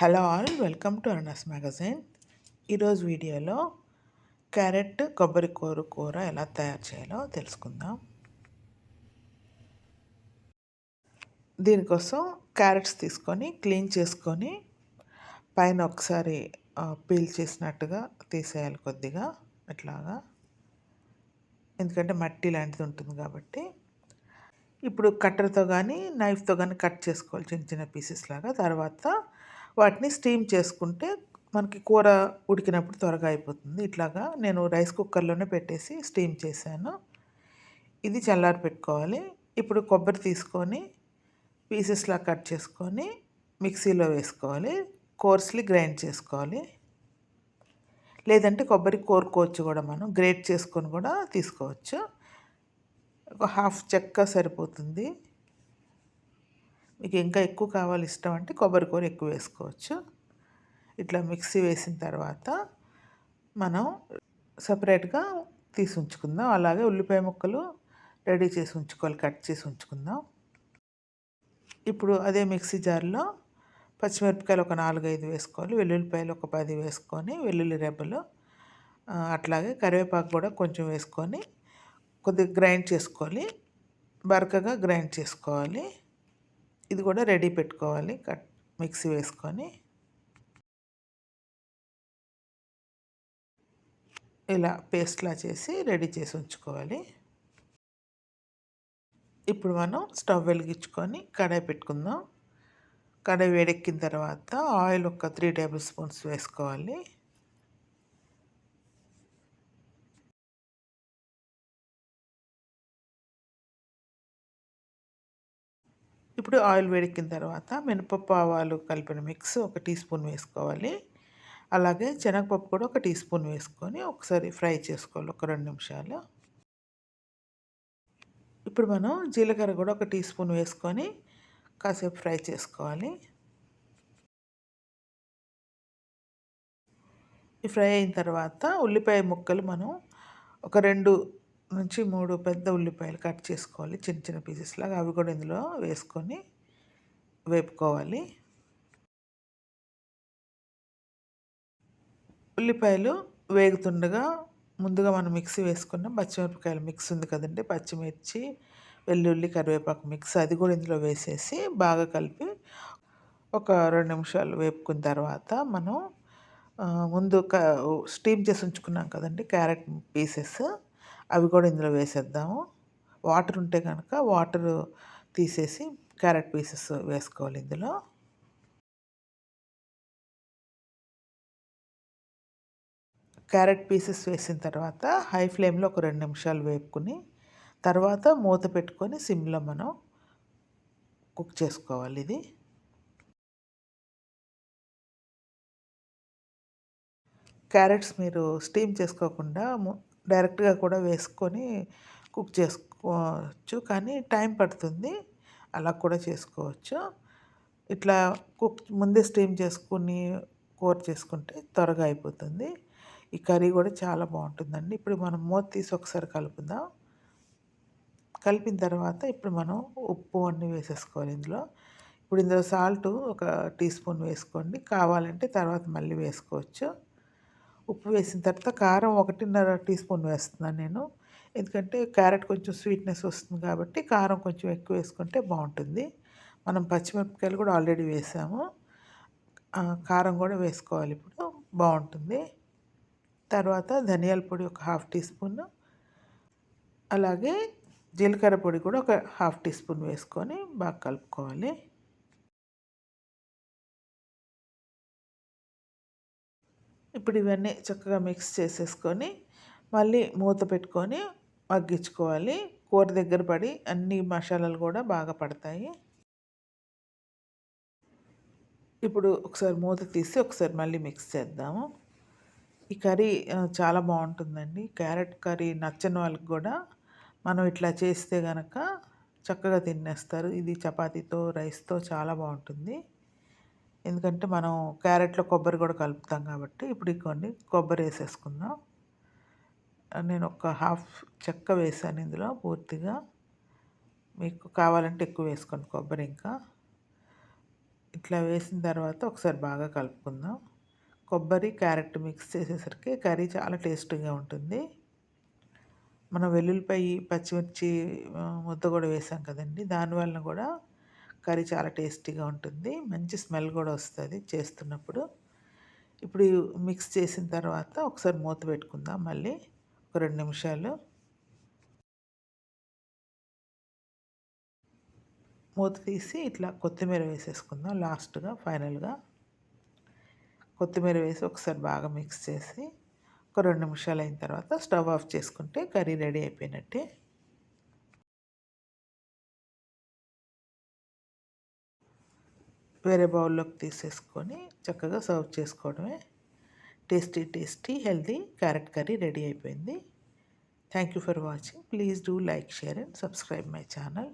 Hello all welcome to అర్నస్ magazine. ఈరోజు వీడియోలో క్యారెట్ కొబ్బరి కూర కూర ఎలా తయారు చేయాలో తెలుసుకుందాం. దీనికోసం క్యారెట్స్ తీసుకొని క్లీన్ చేసుకొని పైన ఒకసారి పీల్ చేసినట్టుగా తీసేయాలి కొద్దిగా ఇట్లాగా. ఎందుకంటే మట్టి లాంటిది ఉంటుంది కాబట్టి. ఇప్పుడు కట్టర్తో కానీ నైఫ్తో కానీ కట్ చేసుకోవాలి చిన్న చిన్న పీసెస్ లాగా. తర్వాత వాటిని స్టీమ్ చేసుకుంటే మనకి కూర ఉడికినప్పుడు త్వరగా అయిపోతుంది. ఇట్లాగా నేను రైస్ కుక్కర్లోనే పెట్టేసి స్టీమ్ చేశాను. ఇది చల్లారి పెట్టుకోవాలి. ఇప్పుడు కొబ్బరి తీసుకొని పీసెస్లా కట్ చేసుకొని మిక్సీలో వేసుకోవాలి. కోర్స్లీ గ్రైండ్ చేసుకోవాలి. లేదంటే కొబ్బరి కోరుకోవచ్చు కూడా మనం. గ్రేట్ చేసుకొని కూడా తీసుకోవచ్చు. ఒక హాఫ్ చెక్క సరిపోతుంది. మీకు ఇంకా ఎక్కువ కావాలి ఇష్టం అంటే కొబ్బరి కూర ఎక్కువ వేసుకోవచ్చు. ఇట్లా మిక్సీ వేసిన తర్వాత మనం సపరేట్గా తీసి ఉంచుకుందాం. అలాగే ఉల్లిపాయ ముక్కలు రెడీ చేసి ఉంచుకోవాలి కట్ చేసి ఉంచుకుందాం. ఇప్పుడు అదే మిక్సీ జార్లో పచ్చిమిరపకాయలు ఒక నాలుగైదు వేసుకోవాలి వెల్లుల్లిపాయలు ఒక పది వేసుకొని వెల్లుల్లి రెబ్బలు అట్లాగే కరివేపాకు కూడా కొంచెం వేసుకొని కొద్దిగా గ్రైండ్ చేసుకోవాలి. బరకగా గ్రైండ్ చేసుకోవాలి. ఇది కూడా రెడీ పెట్టుకోవాలి. కట్ మిక్సీ వేసుకొని. ఇలా పేస్ట్లా చేసి రెడీ చేసి ఉంచుకోవాలి. ఇప్పుడు మనం స్టవ్ వెలిగించుకొని కడాయి పెట్టుకుందాం. కడాయి వేడెక్కిన తర్వాత ఆయిల్ ఒక త్రీ టేబుల్ స్పూన్స్ వేసుకోవాలి. ఇప్పుడు ఆయిల్ వేడెక్కిన తర్వాత మినపప్పు ఆవాలు కలిపిన మిక్స్ ఒక టీ స్పూన్ వేసుకోవాలి. అలాగే శనగపప్పు కూడా ఒక టీ స్పూన్ వేసుకొని ఒకసారి ఫ్రై చేసుకోవాలి ఒక రెండు నిమిషాలు. ఇప్పుడు మనం జీలకర్ర కూడా ఒక టీ స్పూన్ వేసుకొని కాసేపు ఫ్రై చేసుకోవాలి. ఈ ఫ్రై అయిన తర్వాత ఉల్లిపాయ ముక్కలు మనం ఒక రెండు నుంచి మూడు పెద్ద ఉల్లిపాయలు కట్ చేసుకోవాలి. చిన్న చిన్న పీసెస్ లాగా అవి కూడా ఇందులో వేసుకొని వేపుకోవాలి. ఉల్లిపాయలు వేగుతుండగా ముందుగా మనం మిక్సీ వేసుకున్న పచ్చిమిరపకాయలు మిక్స్ ఉంది కదండి పచ్చిమిర్చి వెల్లుల్లి కరివేపాకు మిక్స్ అది కూడా ఇందులో వేసేసి బాగా కలిపి ఒక రెండు నిమిషాలు వేపుకున్న తర్వాత మనం ముందు స్టీమ్ చేసి ఉంచుకున్నాం కదండి క్యారెట్ పీసెస్. అవి కూడా ఇందులో వేసేద్దాము. వాటర్ ఉంటే కనుక వాటర్ తీసేసి క్యారెట్ పీసెస్ వేసుకోవాలి ఇందులో. క్యారెట్ పీసెస్ వేసిన తర్వాత హై ఫ్లేమ్లో ఒక రెండు నిమిషాలు వేపుకుని తర్వాత మూత పెట్టుకొని సిమ్లో మనం కుక్ చేసుకోవాలి ఇది. క్యారెట్స్ మీరు స్టీమ్ చేసుకోకుండా డైరెక్ట్గా కూడా వేసుకొని కుక్ చేసుకోవచ్చు. కానీ టైం పడుతుంది. అలా కూడా చేసుకోవచ్చు. ఇట్లా కుక్ ముందే స్టీమ్ చేసుకుని కూర చేసుకుంటే త్వరగా అయిపోతుంది. ఈ కర్రీ కూడా చాలా బాగుంటుందండి. ఇప్పుడు మనం మూత తీసి ఒకసారి కలుపుదాం. కలిపిన తర్వాత ఇప్పుడు మనం ఉప్పు అన్నీ వేసేసుకోవాలి ఇందులో. ఇప్పుడు ఇందులో సాల్ట్ ఒక టీ స్పూన్ వేసుకోండి. కావాలంటే తర్వాత మళ్ళీ వేసుకోవచ్చు. ఉప్పు వేసిన తర్వాత కారం ఒకటిన్నర టీ స్పూన్ వేస్తున్నాను నేను. ఎందుకంటే క్యారెట్ కొంచెం స్వీట్నెస్ వస్తుంది కాబట్టి కారం కొంచెం ఎక్కువ వేసుకుంటే బాగుంటుంది. మనం పచ్చిమిరపకాయలు కూడా ఆల్రెడీ వేసాము. కారం కూడా వేసుకోవాలి ఇప్పుడు. బాగుంటుంది. తర్వాత ధనియాల పొడి ఒక హాఫ్ టీ స్పూన్. అలాగే జీలకర్ర పొడి కూడా ఒక హాఫ్ టీ స్పూన్ వేసుకొని బాగా కలుపుకోవాలి. ఇప్పుడు ఇవన్నీ చక్కగా మిక్స్ చేసేసుకొని మళ్ళీ మూత పెట్టుకొని మగ్గించుకోవాలి. కూర దగ్గర పడి అన్ని మసాలాలు కూడా బాగా పడతాయి. ఇప్పుడు ఒకసారి మూత తీసి ఒకసారి మళ్ళీ మిక్స్ చేద్దాము. ఈ కర్రీ చాలా బాగుంటుందండి. క్యారెట్ కర్రీ నచ్చని వాళ్ళకి కూడా మనం ఇట్లా చేస్తే కనుక చక్కగా తినేస్తారు. ఇది చపాతీతో రైస్తో చాలా బాగుంటుంది. ఎందుకంటే మనం క్యారెట్లో కొబ్బరి కూడా కలుపుతాం కాబట్టి ఇప్పుడు కొన్ని కొబ్బరి వేసేసుకుందాం. నేను ఒక హాఫ్ చెక్క వేసాను ఇందులో పూర్తిగా. మీకు కావాలంటే ఎక్కువ వేసుకోండి కొబ్బరి ఇంకా. ఇట్లా వేసిన తర్వాత ఒకసారి బాగా కలుపుకుందాం. కొబ్బరి క్యారెట్ మిక్స్ చేసేసరికి కర్రీ చాలా టేస్టీగా ఉంటుంది. మనం వెల్లుల్లిపాయ పచ్చిమిర్చి ముద్ద కూడా వేసాం కదండి. దానివల్ల కూడా కర్రీ చాలా టేస్టీగా ఉంటుంది. మంచి స్మెల్ కూడా వస్తుంది చేస్తున్నప్పుడు. ఇప్పుడు మిక్స్ చేసిన తర్వాత ఒకసారి మూత పెట్టుకుందాం మళ్ళీ ఒక రెండు నిమిషాలు. మూత తీసి ఇట్లా కొత్తిమీర వేసేసుకుందాం లాస్ట్గా ఫైనల్గా. కొత్తిమీర వేసి ఒకసారి బాగా మిక్స్ చేసి ఒక రెండు నిమిషాలు అయిన తర్వాత స్టవ్ ఆఫ్ చేసుకుంటే కర్రీ రెడీ అయిపోయినట్టే. వేరే బౌల్లోకి తీసేసుకొని చక్కగా సర్వ్ చేసుకోవడమే. Tasty tasty healthy carrot curry ready అయిపోయింది. Thank you for watching please do like share and subscribe my channel